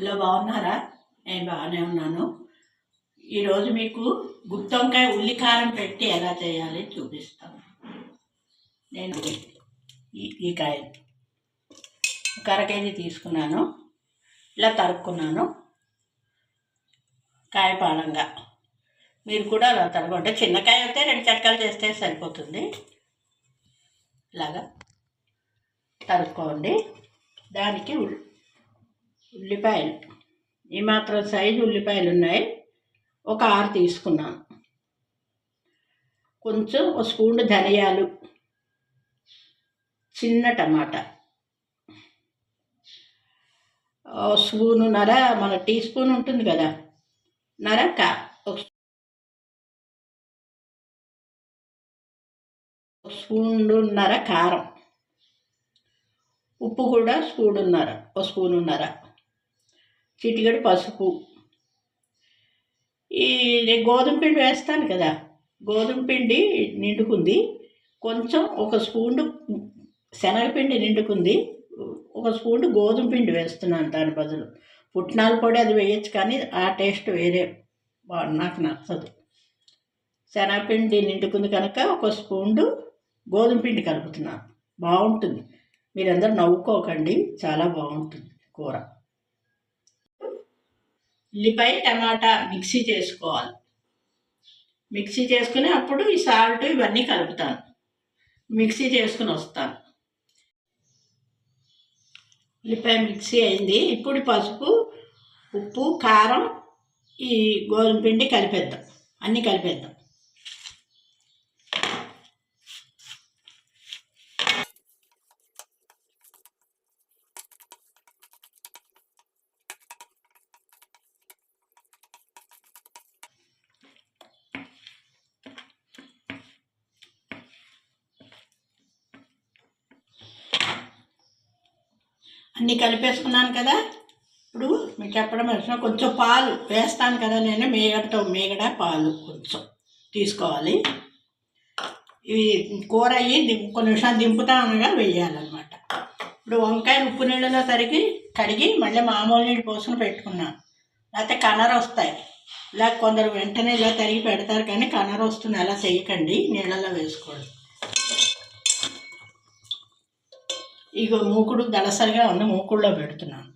Hello బాగున్నారా? నేను బాగానే ఉన్నాను. ఈరోజు మీకు గుత్తొంకాయ ఉల్లి కారం పెట్టి ఎలా చేయాలి చూపిస్తాను. నేను ఈ ఈ కాయ ఒక అరకేజీ తీసుకున్నాను. ఇలా తరుక్కున్నాను. కాయపాలంగా మీరు కూడా అలా తరగంటే చిన్నకాయ అయితే రెండు చట్కాలు చేస్తే సరిపోతుంది. ఇలాగా తరుక్కోండి. దానికి ఉల్లిపాయలు. ఈ మాత్రం సైజు ఉల్లిపాయలు ఉన్నాయి. ఒక ఆరు తీసుకున్నాను. కొంచెం ఒక స్పూన్ ధనియాలు. చిన్న టమాటా. ఓ స్పూను నర మన టీ స్పూన్ ఉంటుంది కదా. నర కా. ఒక స్పూన్నర కారం. ఉప్పు కూడా స్పూనున్నర ఒక స్పూనున్నర చిటికెడు పసుపు. ఈ నేను గోధుమ పిండి వేస్తాను కదా గోధుమ పిండి నిండుకుంది. కొంచెం ఒక స్పూన్ శనగపిండి నిండుకుంది. ఒక స్పూన్ గోధుమ పిండి వేస్తున్నాను దాని బదులు. పుట్నాల పొడి అది వేయచ్చు కానీ ఆ టేస్ట్ వేరే నాకు నచ్చదు. శనగపిండి నిండుకుంది కనుక ఒక స్పూన్ గోధుమ పిండి కలుపుతున్నాను. బాగుంటుంది. మీరందరూ నవ్వుకోకండి. చాలా బాగుంటుంది కూర. ఉల్లిపాయ టమాటా మిక్సీ చేసుకోవాలి. మిక్సీ చేసుకుని అప్పుడు ఈ సాల్ట్ ఇవన్నీ కలుపుతాను. మిక్సీ చేసుకుని వస్తాను. ఉల్లిపాయ మిక్సీ అయింది. ఇప్పుడు పసుపు ఉప్పు కారం ఈ గోధుమ పిండి కలిపేద్దాం. అన్నీ కలిపేద్దాం. అన్నీ కలిపేసుకున్నాను కదా. ఇప్పుడు మీకు చెప్పడం వచ్చిన కొంచెం పాలు వేస్తాను కదా నేను మేగడతో మేగడ పాలు కొంచెం తీసుకోవాలి. ఇవి కూర అయ్యి దిం- కొన్ని నిమిషాలు దింపుతా అనగా వేయాలన్నమాట. ఇప్పుడు వంకాయలు ఉప్పు నీళ్ళలో తరిగి కడిగి మళ్ళీ మామూలు నీళ్ళు పోసుకుని పెట్టుకున్నాను. లేకపోతే కలర్ వస్తాయి. ఇలా కొందరు వెంటనే ఇలా తరిగి పెడతారు కానీ కలర్ వస్తుంది అలా చేయకండి. నీళ్ళలో వేసుకోండి ఇక మూకుడు దళసరిగా ఉన్న మూకుడులో పెడుతున్నాను.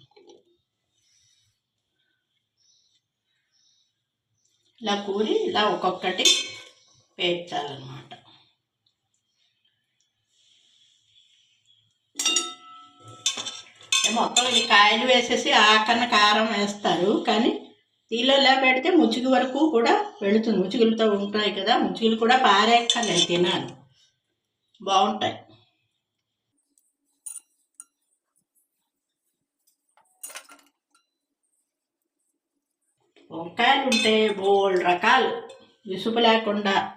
ఇలా కూరి ఇలా ఒక్కొక్కటి పేర్చాలన్నమాట. మొత్తం ఇది కాయలు వేసేసి ఆకన్న కారం వేస్తారు. కానీ దీనిలో ఇలా పెడితే ముచ్చుగు వరకు కూడా వెళుతుంది. ముచ్చుగులతో ఉంటాయి కదా ముచ్చుగులు కూడా పారేక్కర్లేదు తినాలి. బాగుంటాయి. వంకాయలు ఉంటే బోల్డ్ రకాలు. విసుగు లేకుండా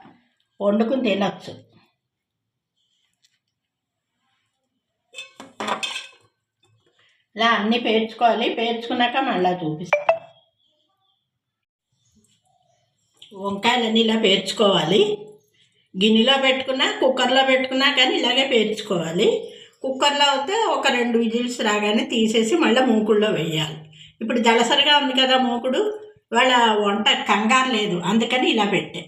వండుకుని తినచ్చు. ఇలా అన్నీ పేర్చుకోవాలి. పేర్చుకున్నాక మళ్ళీ చూపిస్తాను వంకాయలన్నీ ఇలా పేర్చుకోవాలి. గిన్నెలో పెట్టుకున్నా కుక్కర్లో పెట్టుకున్నా కానీ ఇలాగే పేర్చుకోవాలి. కుక్కర్లో అయితే ఒక రెండు విజిల్స్ రాగానే తీసేసి మళ్ళీ మూకుడులో వేయాలి. ఇప్పుడు జలసరిగా ఉంది కదా మూకుడు. వాళ్ళ వంట కంగారు లేదు. అందుకని ఇలా పెట్టే.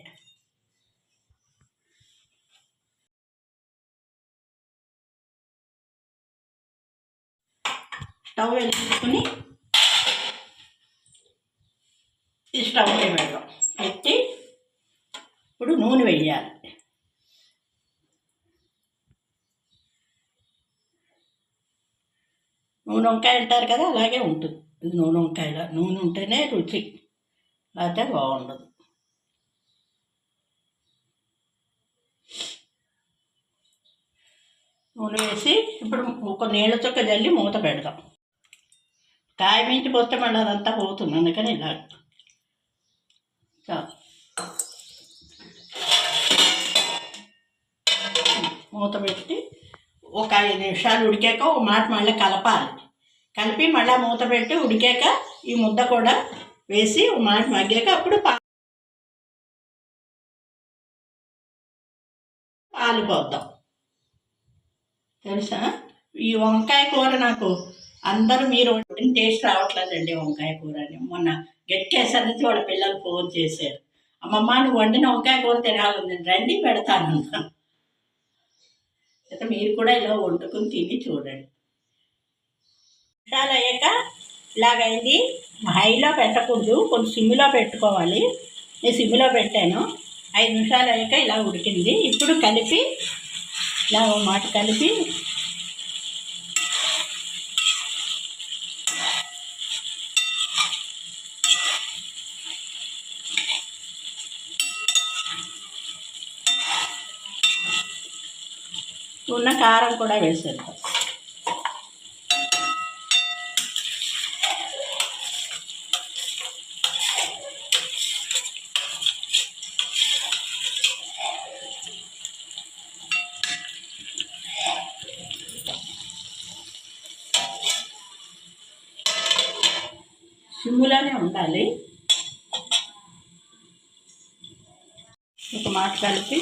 స్టవ్ వెలిగించుకుని ఈ స్టవ్ మీద పెడదాం పెట్టి ఇప్పుడు నూనె వేయాలి. నూనె వంకాయ అంటారు కదా అలాగే ఉంటుంది. ఇది నూనె వంకాయల నూనె ఉంటేనే రుచి. అయితే బాగుండదు. నూనె వేసి ఇప్పుడు ఒక నీళ్ళ చుక్క జల్లి మూత పెడదాం. కాయ మించి పోస్తే మళ్ళీ అదంతా పోతుంది అందుకని ఇలా. మూత పెట్టి ఒక ఐదు నిమిషాలు ఉడికాక ఒక మాట మళ్ళీ కలపాలి. కలిపి మళ్ళీ మూత పెట్టి ఉడికాక ఈ ముద్ద కూడా వేసి మాట మగ్గాక అప్పుడు పాలు పోద్దాం. తెలుసా? ఈ వంకాయ కూర నాకు అందరూ మీరు టేస్ట్ రావట్లేదండి వంకాయ కూర అని మొన్న గట్టికేసారి నుంచి వాళ్ళ పిల్లలు ఫోన్ చేశారు. అమ్మమ్మ నువ్వు వండిన వంకాయ కూర తినాలి రండి పెడతాను అయితే మీరు కూడా ఇలా వండుకుని తిని చూడండి. చాలా అయ్యాక ఇలాగైంది. హైలో పెట్టకూడదు కొంచెం సిమ్లో పెట్టుకోవాలి. నేను సిమ్లో పెట్టాను. ఐదు నిమిషాలు అయ్యాక ఇలా ఉడికింది. ఇప్పుడు కలిపి ఇలా ఓ మాట కలిపి ఉన్న కారం కూడా వేసేద్దాం. సిమ్ములోనే ఉండాలి. ఒక మాట కలిపి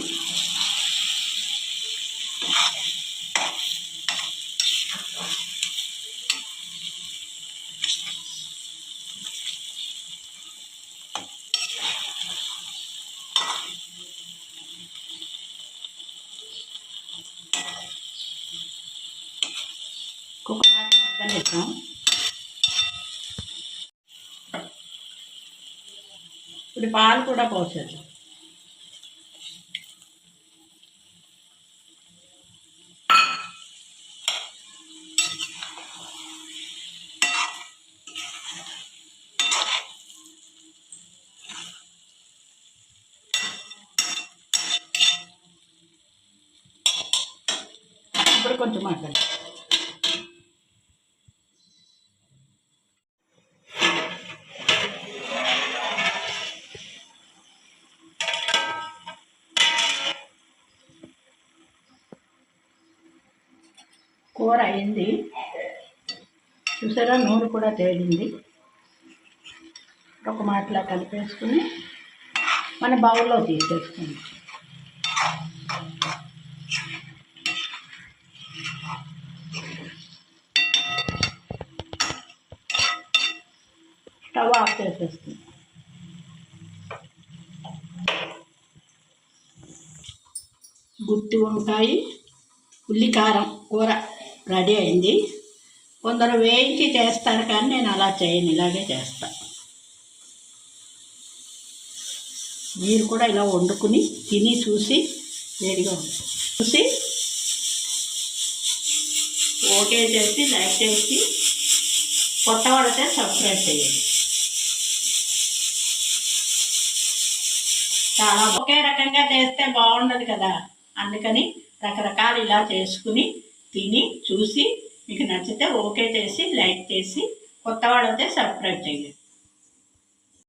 ఒక మాట మగ్గనిద్దాం ఇప్పుడు పాలు కూడా పోసేద్దాం ఇప్పుడు కొంచెం మగ్గండి కూర అయింది. చూసారా? నూనె కూడా తేలింది. ఒక మాటలా కలిపేసుకుని మన బౌల్లో తీసేసుకుంది. స్టవ్ ఆఫ్ చేసేస్తుంది గుత్తి వంకాయ ఉల్లికారం కూర. రెడీ అయింది. కొందరు వేయించి చేస్తారు కానీ నేను అలా చేయను ఇలాగే చేస్తా. మీరు కూడా ఇలా వండుకుని తిని చూసి వేడిగా చూసి ఓకే చేసి లైక్ చేసి కొత్త వాడితే సబ్స్క్రైబ్ చేయండి. చాలా ఒకే రకంగా చేస్తే బాగుండదు కదా. అందుకని రకరకాలు ఇలా చేసుకుని తిని చూసి మీకు నచ్చితే ఓకే చేసి లైక్ చేసి కొత్త వాళ్ళైతే సబ్స్క్రైబ్ చేయండి.